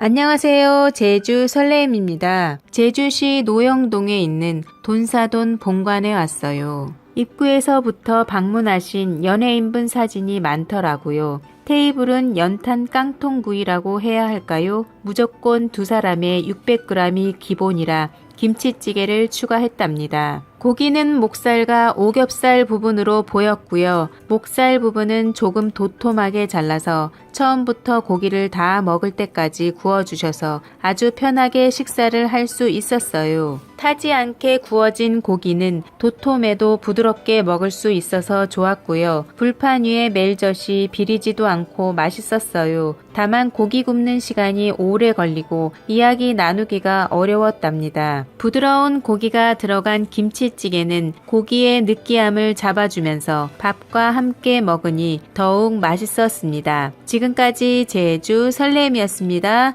안녕하세요. 제주 설레임입니다. 제주시 노영동에 있는 돈사돈 본관에 왔어요. 입구에서부터 방문하신 연예인분 사진이 많더라고요. 테이블은 연탄 깡통구이라고 해야 할까요? 무조건 두 사람에 600g이 기본이라 김치찌개를 추가했답니다. 고기는 목살과 오겹살 부분으로 보였고요. 목살 부분은 조금 도톰하게 잘라서 처음부터 고기를 다 먹을 때까지 구워주셔서 아주 편하게 식사를 할 수 있었어요. 타지 않게 구워진 고기는 도톰해도 부드럽게 먹을 수 있어서 좋았고요. 불판 위에 멜젓이 비리지도 않고 맛있었어요. 다만 고기 굽는 시간이 오래 걸리고 이야기 나누기가 어려웠답니다. 부드러운 고기가 들어간 김치찌개는 고기의 느끼함을 잡아주면서 밥과 함께 먹으니 더욱 맛있었습니다. 지금까지 제주 설렘이었습니다.